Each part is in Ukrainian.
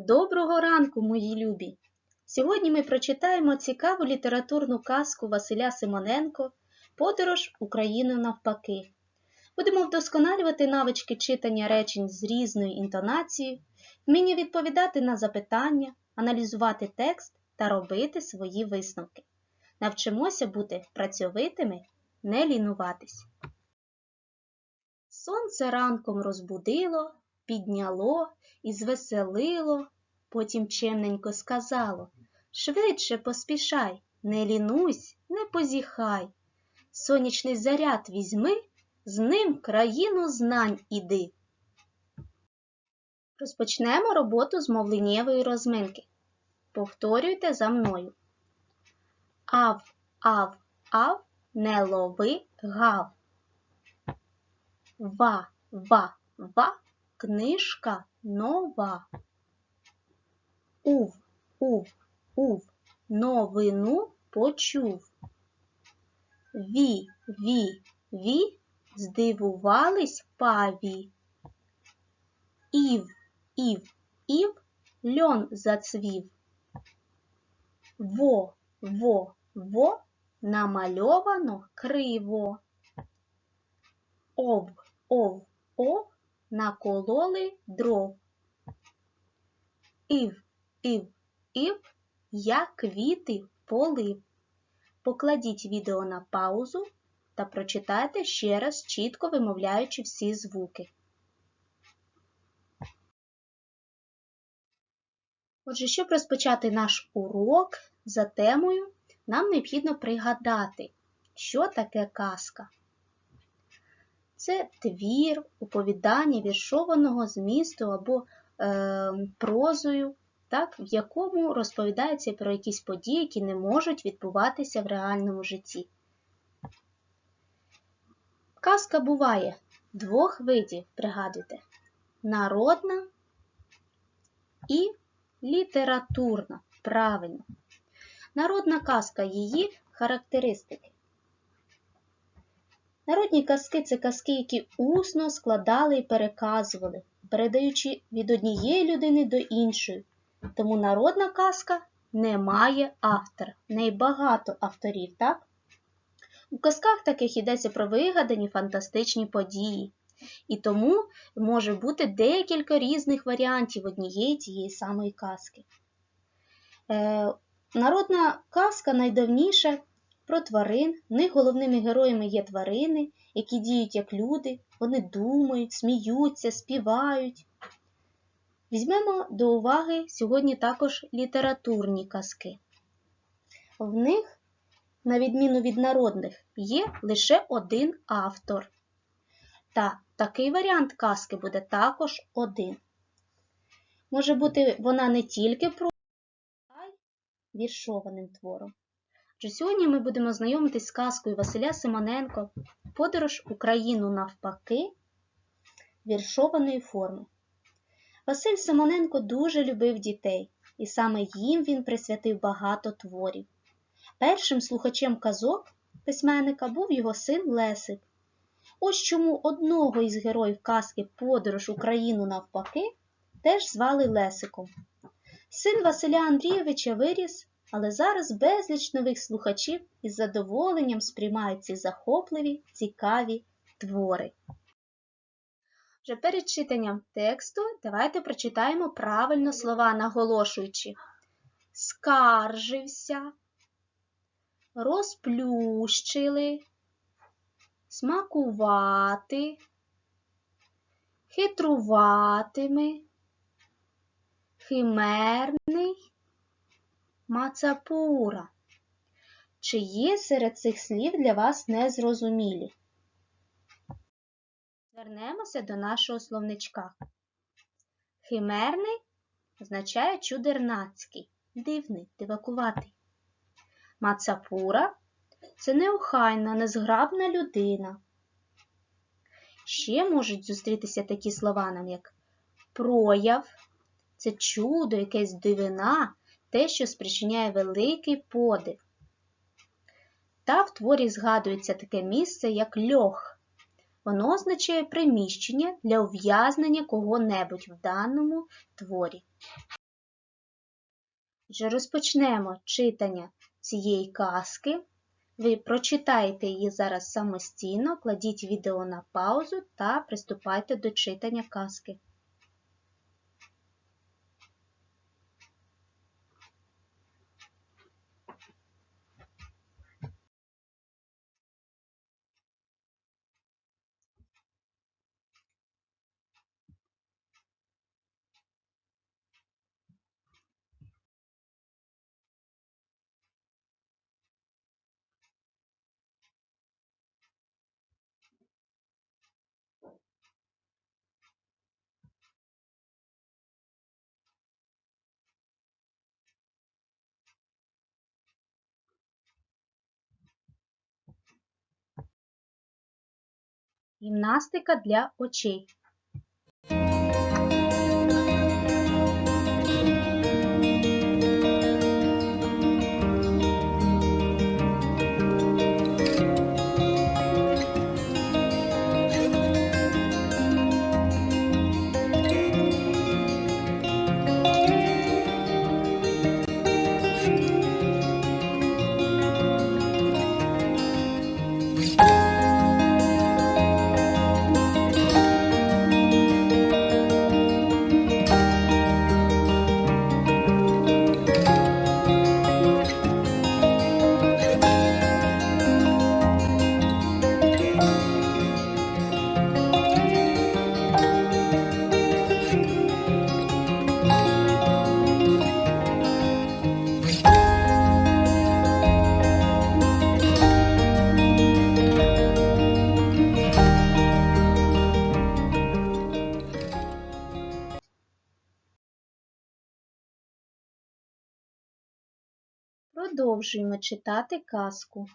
Доброго ранку, мої любі! Сьогодні ми прочитаємо цікаву літературну казку Василя Симоненко Подорож Україною навпаки. Будемо вдосконалювати навички читання речень з різною інтонацією, вміння відповідати на запитання, аналізувати текст та робити свої висновки. Навчимося бути працьовитими, не лінуватись. Сонце ранком розбудило, підняло і звеселило, потім чемненько сказало Швидше поспішай, не лінусь, не позіхай. Сонячний заряд візьми, з ним країну знань іди. Розпочнемо роботу з мовленнєвої розминки. Повторюйте за мною. Ав, ав, ав, не лови гав. Ва, ва, ва, книжка нова. Ув, ув, ув, новину почув. Ві, ві, ві, здивувались паві. Ів, ів, ів, льон зацвів. Во, во, во, намальовано криво. Ов, ов, ов, накололи дров. Ів, ів, ів, я квіти полив. Покладіть відео на паузу та прочитайте ще раз, чітко вимовляючи всі звуки. Отже, щоб розпочати наш урок за темою, нам необхідно пригадати, що таке казка. Це твір, оповідання віршованого змісту або е, прозою, так, в якому розповідається про якісь події, які не можуть відбуватися в реальному житті. Казка буває двох видів, пригадуйте, народна і літературна. Правильно. Народна казка її характеристики. Народні казки це казки, які усно складали і переказували, передаючи від однієї людини до іншої. Тому народна казка не має автора. В багато авторів, так? У казках таких йдеться про вигадані фантастичні події. І тому може бути декілька різних варіантів однієї тієї самої казки. Е, Народна казка найдавніша про тварин. В них головними героями є тварини, які діють як люди, вони думають, сміються, співають. Візьмемо до уваги сьогодні також літературні казки. В них, на відміну від народних, є лише один автор. Та такий варіант казки буде також один. Може бути вона не тільки про, а віршованим твором. Отже, сьогодні ми будемо знайомитись з казкою Василя Симоненко Подорож Україну навпаки віршованої форми. Василь Симоненко дуже любив дітей, і саме їм він присвятив багато творів. Першим слухачем казок письменника був його син Лесик. Ось чому одного із героїв казки Подорож Україну навпаки теж звали Лесиком. Син Василя Андрійовича виріс, але зараз безліч нових слухачів із задоволенням сприймають ці захопливі, цікаві твори. Вже перед читанням тексту давайте прочитаємо правильно слова, наголошуючи скаржився, розплющили, смакувати, хитруватиме, химерний, мацапура. Чи є серед цих слів для вас незрозумілі? Звернемося до нашого словничка. Химерний означає чудернацький, дивний, дивакуватий. Мацапура це неохайна, незграбна людина. Ще можуть зустрітися такі слова нам, як прояв, це чудо, якась дивина, те, що спричиняє великий подив. Та в творі згадується таке місце, як льох. Воно означає приміщення для ув'язнення кого-небудь в даному творі. Отже, розпочнемо читання цієї казки. Ви прочитаєте її зараз самостійно, кладіть відео на паузу та приступайте до читання казки. Гімнастика для очей. Продовжуємо читати казку.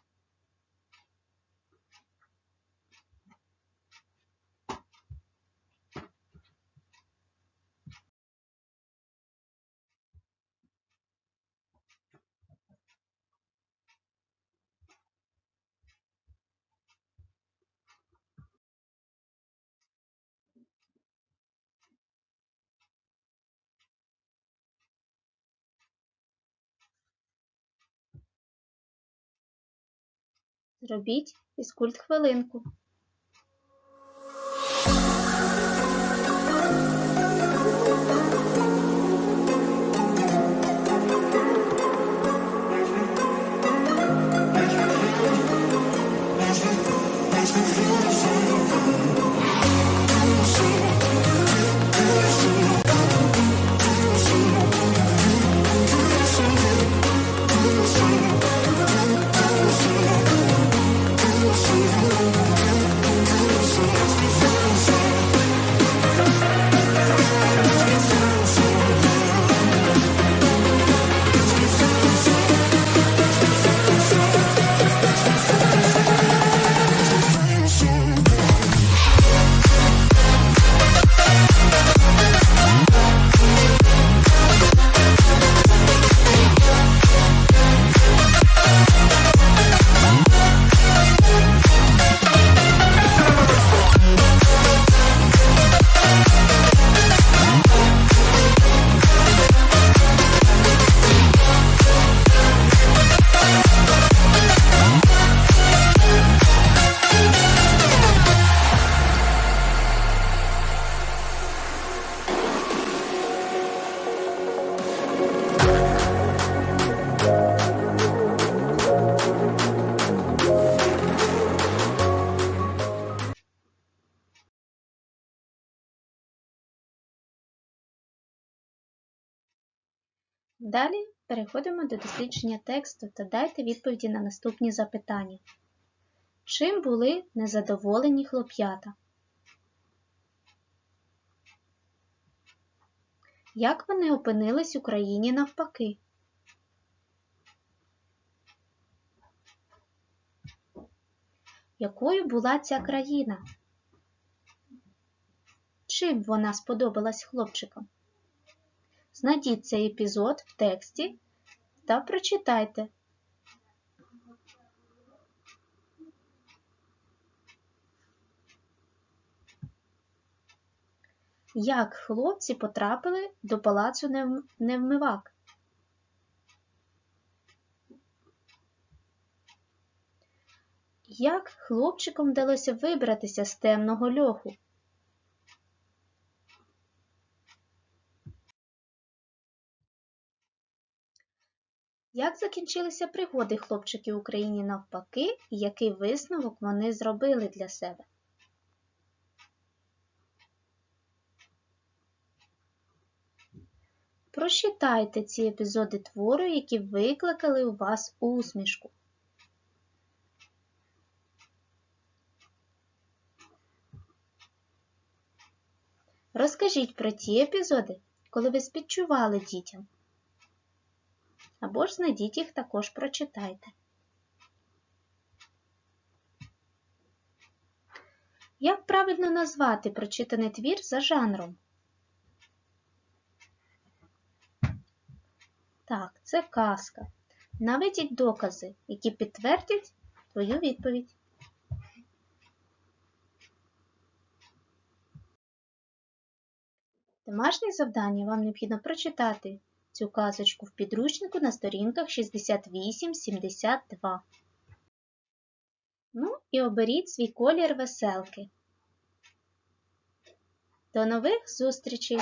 Зробіть фізкульт хвилинку. Далі переходимо до дослідження тексту та дайте відповіді на наступні запитання. Чим були незадоволені хлоп'ята? Як вони опинились у країні навпаки? Якою була ця країна? Чим вона сподобалась хлопчикам? Знайдіть цей епізод в тексті та прочитайте. Як хлопці потрапили до палацу невмивак? Як хлопчикам вдалося вибратися з темного льоху? Як закінчилися пригоди хлопчиків у країні навпаки, і який висновок вони зробили для себе? Прочитайте ці епізоди твору, які викликали у вас усмішку. Розкажіть про ті епізоди, коли ви співчували дітям. Або ж знайдіть їх також прочитайте. Як правильно назвати прочитаний твір за жанром? Так, це казка. Наведіть докази, які підтвердять твою відповідь. Домашнє завдання вам необхідно прочитати цю казочку в підручнику на сторінках 68-72. Ну і оберіть свій колір веселки. До нових зустрічей!